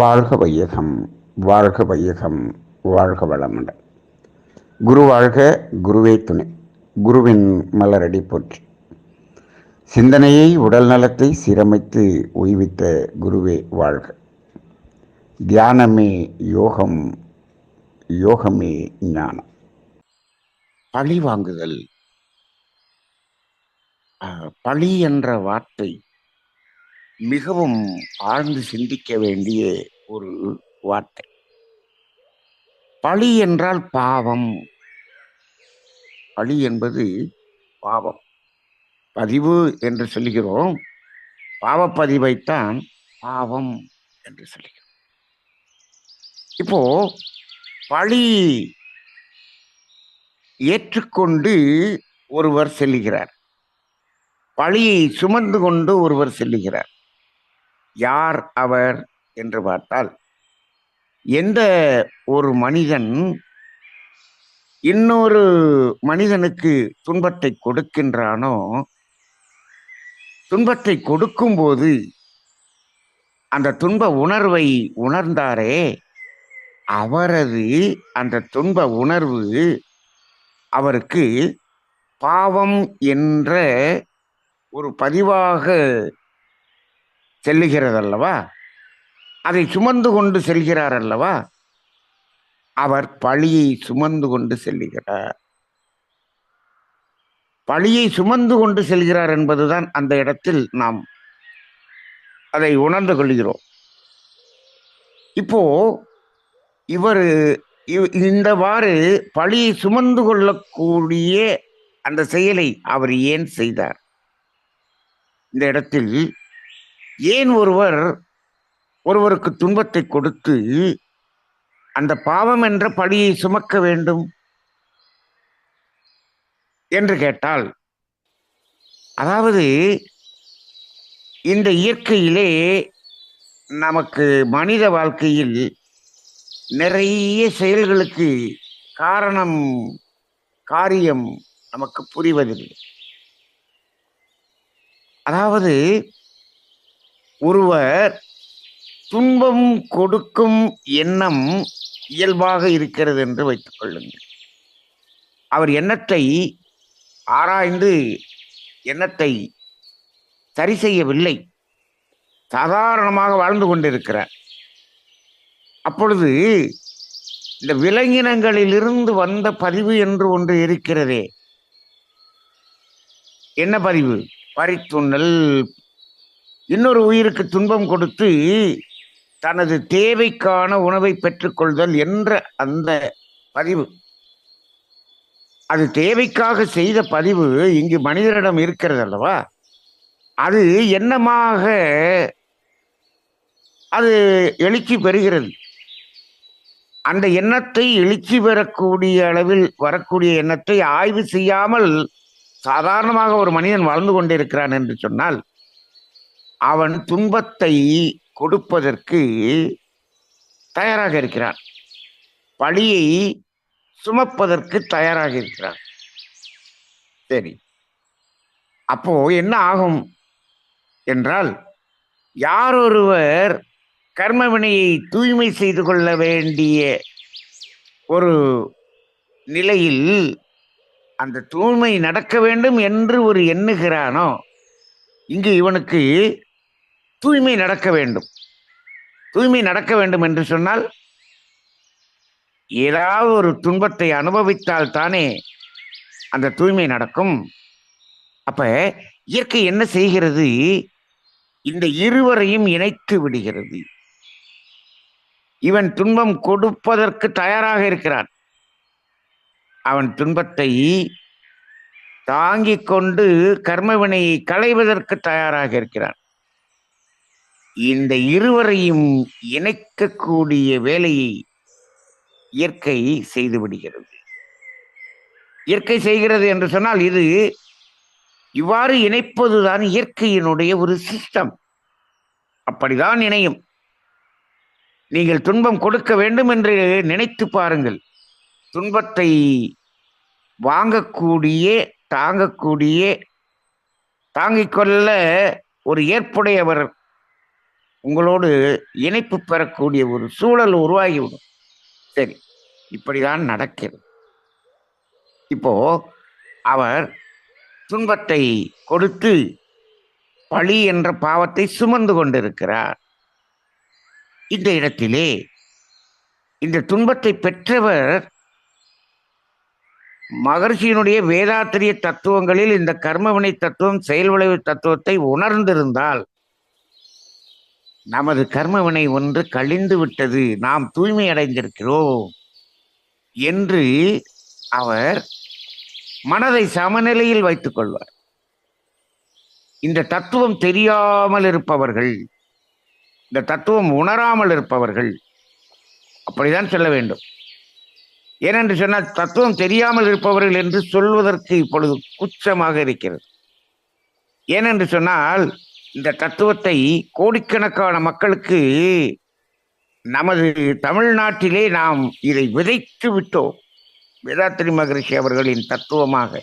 வாழ்க வையகம் வாழ்க வையகம் வாழ்க வளமுடன். குரு வாழ்க குருவே துணை. குருவின் மலரடி போற்றி. சிந்தனையை உடல் நலத்தை சீரமைத்து ஓய்வித்த குருவே வாழ்க. தியானமே யோகம் யோகமே ஞானம். பழி வாங்குதல் பழி என்ற வார்த்தை மிகவும் ஆழ்ந்து சிந்திக்க வேண்டிய ஒரு வார்த்தை. பழி என்றால் பாவம். பழி என்பது பாவம். பதிவு என்று சொல்லுகிறோம். பாவப்பதிவைத்தான் பாவம் என்று சொல்லுகிறோம். இப்போ பழி ஏற்றுக்கொண்டு ஒருவர் செல்லுகிறார். பழியை சுமந்து கொண்டு ஒருவர் செல்லுகிறார். யார் அவர்? என்று பார்த்தால் எந்த ஒரு மனிதன் இன்னொரு மனிதனுக்கு துன்பத்தை கொடுக்கின்றானோ துன்பத்தை கொடுக்கும்போது அந்த துன்ப உணர்வை உணர்ந்தாரே அவரது அந்த துன்ப உணர்வு அவருக்கு பாவம் என்ற ஒரு பதிவாக செல்லுகிறதல்லவா? அதை சுமந்து கொண்டு செல்கிறார் அல்லவா அவர் பழியை சுமந்து கொண்டு செல்லுகிறார். பழியை சுமந்து கொண்டு செல்கிறார் என்பதுதான் அந்த இடத்தில் நாம் அதை உணர்ந்து கொள்கிறோம். இப்போ இவர் இவ்- இந்தவாறு பழியை சுமந்து கொள்ளக்கூடிய அந்த செயலை அவர் ஏன் செய்தார்? இந்த இடத்தில் ஏன் ஒருவர் ஒருவருக்கு துன்பத்தை கொடுத்து அந்த பாவம் என்ற பழியை சுமக்க வேண்டும் என்று கேட்டால் அதாவது இந்த இயற்கையிலே நமக்கு மனித வாழ்க்கையில் நிறைய செயல்களுக்கு காரணம் காரியம் நமக்கு புரிவதில்லை. அதாவது ஒருவர் துன்பம் கொடுக்கும் எண்ணம் இயல்பாக இருக்கிறது என்று வைத்துக் கொள்ளுங்கள். அவர் எண்ணத்தை ஆராய்ந்து எண்ணத்தை சரி செய்யவில்லை. சாதாரணமாக வாழ்ந்து கொண்டிருக்கிறார். அப்பொழுது இந்த விலங்கினங்களிலிருந்து வந்த பதிவு என்று ஒன்று இருக்கிறதே. என்ன பதிவு? பறித்துண்ணல் இன்னொரு உயிருக்கு துன்பம் கொடுத்து தனது தேவைக்கான உணவை பெற்றுக்கொள்தல் என்ற அந்த பதிவு. அது தேவைக்காக செய்த பதிவு இங்கு மனிதரிடம் இருக்கிறது அல்லவா? அது என்னமாக அது எழுச்சி பெறுகிறது? அந்த எண்ணத்தை எழுச்சி பெறக்கூடிய அளவில் வரக்கூடிய எண்ணத்தை ஆய்வு செய்யாமல் சாதாரணமாக ஒரு மனிதன் வாழ்ந்து கொண்டிருக்கிறான் என்று சொன்னால் அவன் துன்பத்தை கொடுப்பதற்கு தயாராக இருக்கிறான். பழியை சுமப்பதற்கு தயாராக இருக்கிறான். சரி. அப்போ என்ன ஆகும் என்றால் யார் ஒருவர் தூய்மை செய்து கொள்ள வேண்டிய ஒரு நிலையில் அந்த தூய்மை நடக்க வேண்டும் என்று ஒரு எண்ணுகிறானோ இங்கு இவனுக்கு தூய்மை நடக்க வேண்டும். தூய்மை நடக்க வேண்டும் என்று சொன்னால் ஏதாவது ஒரு துன்பத்தை அனுபவித்தால் தானே அந்த தூய்மை நடக்கும். அப்ப இயற்கை என்ன செய்கிறது? இந்த இருவரையும் இணைத்து விடுகிறது. இவன் துன்பம் கொடுப்பதற்கு தயாராக இருக்கிறான். அவன் துன்பத்தை தாங்கிக் கொண்டு கர்மவினையை களைவதற்கு தயாராக இருக்கிறான். இந்த இருவரையும் இணைக்கக்கூடிய வேலையை இயற்கை செய்து விடுகிறது. இயற்கை செய்கிறது என்று சொன்னால் இது இவ்வாறு இணைப்பதுதான் இயற்கையினுடைய ஒரு சிஸ்டம். அப்படிதான் இணையும். நீங்கள் துன்பம் கொடுக்க வேண்டும் என்று நினைத்து பாருங்கள். துன்பத்தை வாங்கக்கூடிய தாங்கக்கூடிய தாங்கிக் கொள்ள ஒரு ஏற்புடையவர் உங்களோடு இணைப்பு பெறக்கூடிய ஒரு சூழல் உருவாகிவிடும். சரி இப்படிதான் நடக்கிறது. இப்போ அவர் துன்பத்தை கொடுத்து பழி என்ற பாவத்தை சுமந்து கொண்டிருக்கிறார். இந்த இடத்திலே இந்த துன்பத்தை பெற்றவர் மகர்ஷியினுடைய வேதாத்திரிய தத்துவங்களில் இந்த கர்மவினை தத்துவம் செயல் விளைவு தத்துவத்தை உணர்ந்திருந்தால் நமது கர்மவினை ஒன்று கழிந்து விட்டது. நாம் தூய்மை அடைந்திருக்கிறோம் என்று அவர் மனதை சமநிலையில் வைத்துக் கொள்வார். இந்த தத்துவம் தெரியாமல் இருப்பவர்கள் இந்த தத்துவம் உணராமல் இருப்பவர்கள் அப்படிதான் சொல்ல வேண்டும். ஏனென்று சொன்னால் தத்துவம் தெரியாமல் இருப்பவர்கள் என்று சொல்வதற்கு இப்பொழுது குச்சமாக இருக்கிறது. ஏனென்று சொன்னால் இந்த தத்துவத்தை கோடிக்கணக்கான மக்களுக்கு நமது தமிழ்நாட்டிலே நாம் இதை விதைத்து விட்டோம். வேதாத்திரி மகரிஷி அவர்களின் தத்துவமாக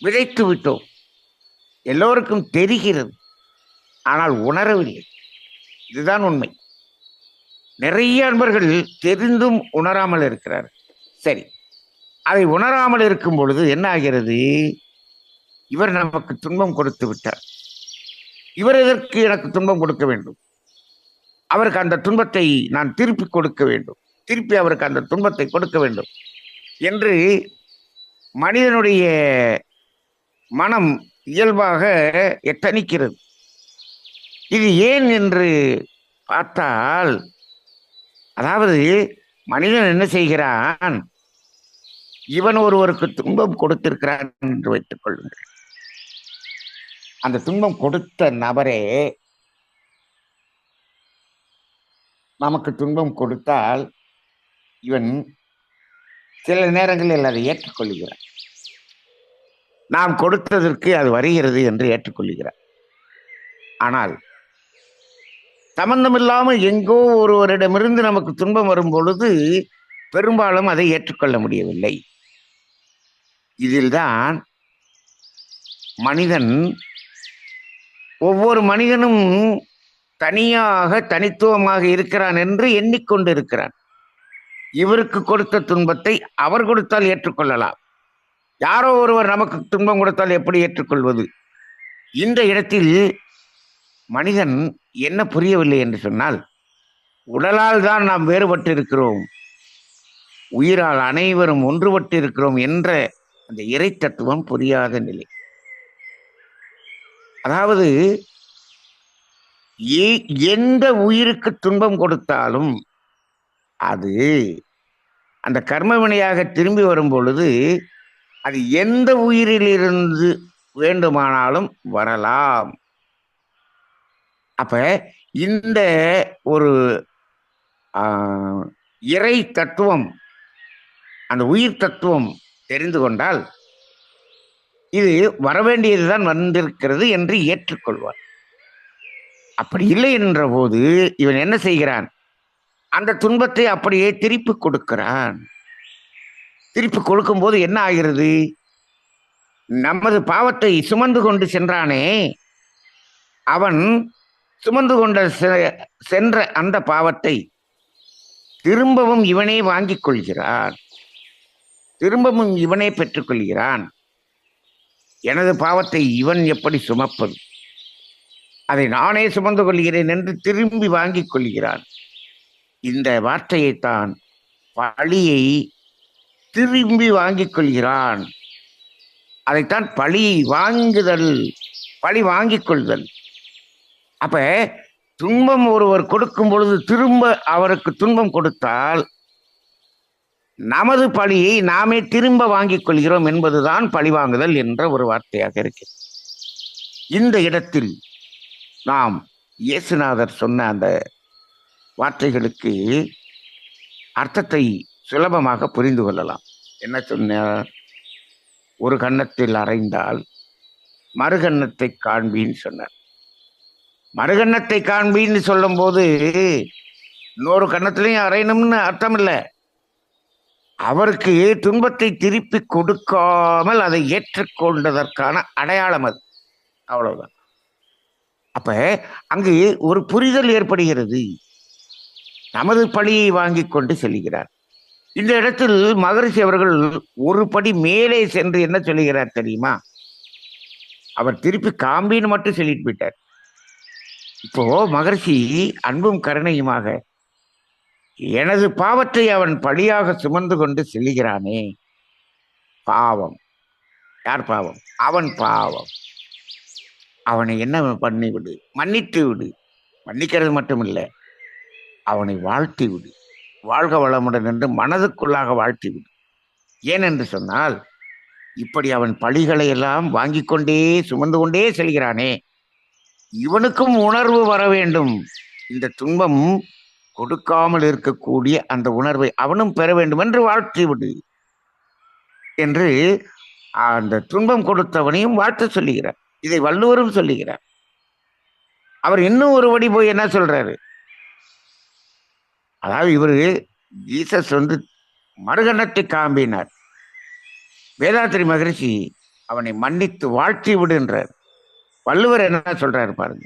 விதைத்து விட்டோம். எல்லோருக்கும் தெரிகிறது ஆனால் உணரவில்லை. இதுதான் உண்மை. நிறைய அன்பர்கள் தெரிந்தும் உணராமல் இருக்கிறார் சரி அதை உணராமல் இருக்கும் பொழுது என்ன ஆகிறது? இவர் நமக்கு துன்பம் கொடுத்து விட்டார். இவர் எதற்கு எனக்கு துன்பம் கொடுக்க வேண்டும்? அவருக்கு அந்த துன்பத்தை நான் திருப்பி கொடுக்க வேண்டும். திருப்பி அவருக்கு அந்த துன்பத்தை கொடுக்க வேண்டும். என்று மனிதனுடைய மனம் இயல்பாக எத்தனிக்கிறது. இது ஏன் என்று பார்த்தால் அதாவது மனிதன் என்ன செய்கிறான்? இவன் ஒருவருக்கு துன்பம் கொடுத்திருக்கிறான் என்று வைத்துக் கொள்ளுங்கள். அந்த துன்பம் கொடுத்த நபரே நமக்கு துன்பம் கொடுத்தால் இவன் சில நேரங்களில் அதை ஏற்றுக்கொள்கிறான் நாம் கொடுத்ததற்கு அது வருகிறது என்று ஏற்றுக்கொள்கிறார் ஆனால் சம்பந்தமில்லாமல் எங்கோ ஒருவரிடமிருந்து நமக்கு துன்பம் வரும் பொழுது பெரும்பாலும் அதை ஏற்றுக்கொள்ள முடியவில்லை. இதில்தான் மனிதன் ஒவ்வொரு மனிதனும் தனியாக தனித்துவமாக இருக்கிறான் என்று எண்ணிக்கொண்டிருக்கிறான். இவருக்கு கொடுத்த துன்பத்தை அவர் கொடுத்தால் ஏற்றுக்கொள்ளலாம். யாரோ ஒருவர் நமக்கு துன்பம் கொடுத்தால் எப்படி ஏற்றுக்கொள்வது? இந்த இடத்தில் மனிதன் என்ன புரியவில்லை என்று சொன்னால் உடலால் தான் நாம் வேறுபட்டு இருக்கிறோம் உயிரால் அனைவரும் ஒன்றுபட்டு இருக்கிறோம் என்ற அந்த இறை தத்துவம் புரியாத நிலை. அதாவது எந்த உயிருக்கு துன்பம் கொடுத்தாலும் அது அந்த கர்ம வினையாக திரும்பி வரும் பொழுது அது எந்த உயிரிலிருந்து வேண்டுமானாலும் வரலாம். அப்ப இந்த ஒரு இறை தத்துவம் அந்த உயிர் தத்துவம் தெரிந்து கொண்டால் இது வரவேண்டியதுதான் வந்திருக்கிறது என்று ஏற்றுக்கொள்வார் அப்படி இல்லை என்ற போது இவன் என்ன செய்கிறான்? அந்த துன்பத்தை அப்படியே திருப்பி கொடுக்கிறான். திருப்பி கொடுக்கும்போது என்ன ஆகிறது? நமது பாவத்தை சுமந்து கொண்டு சென்றானே. அவன் சுமந்து கொண்ட சென்ற அந்த பாவத்தை திரும்பவும் இவனே வாங்கிக் கொள்கிறான். திரும்பவும் இவனே பெற்றுக்கொள்கிறான் எனது பாவத்தை இவன் எப்படி சுமப்பது? அதை நானே சுமந்து கொள்கிறேன் என்று திரும்பி வாங்கிக் கொள்கிறான். இந்த வார்த்தையைத்தான் பழியை திரும்பி வாங்கிக் கொள்கிறான். அதைத்தான் பழி வாங்குதல் பழி வாங்கிக் கொள்தல். அப்ப துன்பம் ஒருவர் கொடுக்கும் பொழுது திரும்ப அவருக்கு துன்பம் கொடுத்தால் நமது பழியை நாமே திரும்ப வாங்கிக் கொள்கிறோம் என்பதுதான் பழி வாங்குதல் என்ற ஒரு வார்த்தையாக இருக்கிறது. இந்த இடத்தில் நாம் இயேசுநாதர் சொன்ன அந்த வார்த்தைகளுக்கு அர்த்தத்தை சுலபமாக புரிந்து கொள்ளலாம். என்ன சொன்னார்? ஒரு கன்னத்தில் அறைந்தால் மறுகன்னத்தை காண்பின்னு சொன்னார். மறுகன்னத்தை காண்பின்னு சொல்லும்போது இன்னொரு கன்னத்திலையும் அறையணும்னு அர்த்தம் இல்லை அவருக்கு துன்பத்தை திருப்பி கொடுக்காமல் அதை ஏற்றுக்கொண்டதற்கான அடையாளம் அது. அவ்வளவுதான். அப்ப அங்கு ஒரு புரிதல் ஏற்படுகிறது. நமது பழியை வாங்கி கொண்டு செல்கிறார். இந்த இடத்தில் மகரிஷி அவர்கள் ஒரு படி மேலே சென்று என்ன சொல்லுகிறார் தெரியுமா? அவர் திருப்பி காம்பின்னு மட்டும் சொல்லிட்டு போயிட்டார். இப்போ மகர்ஷி அன்பும் கருணையுமாக எனது பாவத்தை அவன் பழியாக சுமந்து கொண்டு செல்கிறானே. பாவம். யார் பாவம்? அவன் பாவம். அவனை என்ன பண்ணி விடு? மன்னித்து விடு. மன்னிக்கிறது மட்டுமில்ல. அவனை வாழ்த்தி விடு. வாழ்க வளமுடன் என்று மனதுக்குள்ளாக வாழ்த்தி விடு. ஏனென்று சொன்னால் இப்படி அவன் பழிகளை எல்லாம் வாங்கி கொண்டே சுமந்து கொண்டே செல்கிறானே. இவனுக்கும் உணர்வு வர வேண்டும். இந்த துன்பம் கொடுக்காமல் இருக்கக்கூடிய அந்த உணர்வை அவனும் பெற வேண்டும் என்று வாழ்த்தி விடு என்று அந்த துன்பம் கொடுத்தவனையும் வாழ்த்து சொல்லுகிறார். இதை வள்ளுவரும் சொல்லுகிறார். அவர் இன்னும் ஒரு வடி போய் என்ன சொல்றாரு? அதாவது இவரு ஜீசஸ் வந்து மறுகணத்தை காம்பினார் வேதாத்திரி மகரிஷி அவனை மன்னித்து வாழ்த்தி விடுன்றார் வள்ளுவர் என்ன சொல்றாரு பாருங்க.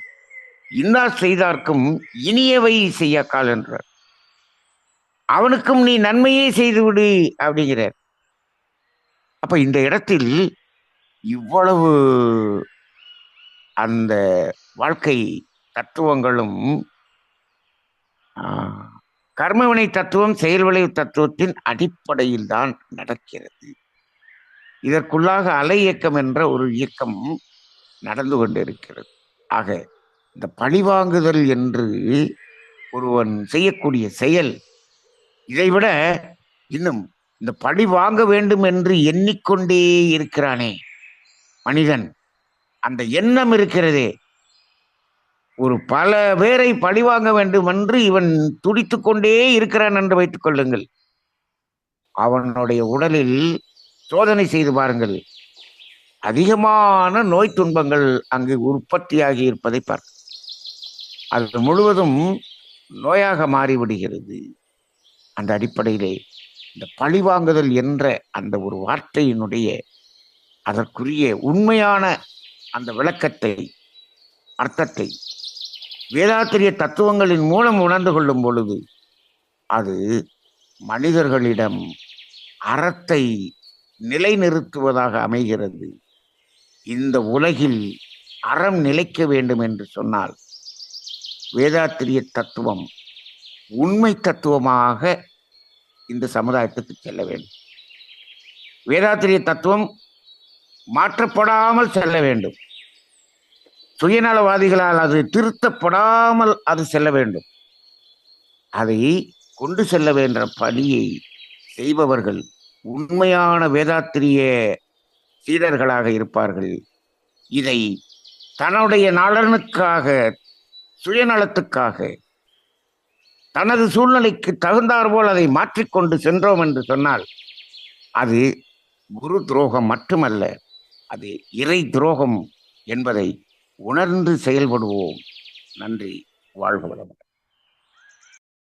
இன்னா செய்தார்க்கும் இனியவை செய்யக்கால் என்றார். அவனுக்கும் நீ நன்மையே செய்துவிடு அப்படிங்கிறார். அப்ப இந்த இடத்தில் இவ்வளவு அந்த வாழ்க்கை தத்துவங்களும் கர்மவினை தத்துவம் செயல்விளைவு தத்துவத்தின் அடிப்படையில் தான் நடக்கிறது. இதற்குள்ளாக அலை இயக்கம் என்ற ஒரு இயக்கம் நடந்து கொண்டிருக்கிறது. ஆக இந்த பழிவாங்குதல் என்று ஒருவன் செய்யக்கூடிய செயல் இதைவிட இன்னும் இந்த பழி வாங்க வேண்டும் என்று எண்ணிக்கொண்டே இருக்கிறானே. மனிதன் அந்த எண்ணம் இருக்கிறதே. ஒரு பல பேரை பழி வாங்க வேண்டும் என்று இவன் துடித்து கொண்டே இருக்கிறான் என்று வைத்துக் கொள்ளுங்கள். அவனுடைய உடலில் சோதனை செய்து பாருங்கள். அதிகமான நோய் துன்பங்கள் அங்கு உற்பத்தியாகி இருப்பதை பார்க்க அது முழுவதும் நோயாக மாறிவிடுகிறது. அந்த அடிப்படையிலே இந்த பழிவாங்குதல் என்ற அந்த ஒரு வார்த்தையினுடைய அதற்குரிய உண்மையான அந்த விளக்கத்தை அர்த்தத்தை வேதாத்திரிய தத்துவங்களின் மூலம் உணர்ந்து கொள்ளும் பொழுது அது மனிதர்களிடம் அறத்தை நிலைநிறுத்துவதாக அமைகிறது. இந்த உலகில் அறம் நிலைக்க வேண்டும் என்று சொன்னால் வேதாத்திரிய தத்துவம் உண்மை தத்துவமாக இந்த சமுதாயத்துக்கு செல்ல வேண்டும். வேதாத்திரிய தத்துவம் மாற்றப்படாமல் செல்ல வேண்டும். சுயநலவாதிகளால் அது திருத்தப்படாமல் அது செல்ல வேண்டும். அதை கொண்டு செல்ல வேண்ட பணியை செய்பவர்கள் உண்மையான வேதாத்திரிய சீடர்களாக இருப்பார்கள். இதை தன்னுடைய நலனுக்காக சுயநலத்துக்காக தனது சூழ்நிலைக்கு தகுந்தாற்போல் அதை மாற்றிக்கொண்டு சென்றோம் என்று சொன்னால் அது குரு துரோகம் மட்டுமல்ல அது இறை துரோகம் என்பதை உணர்ந்து செயல்படுவோம். நன்றி வாழ்க வளமுடன்.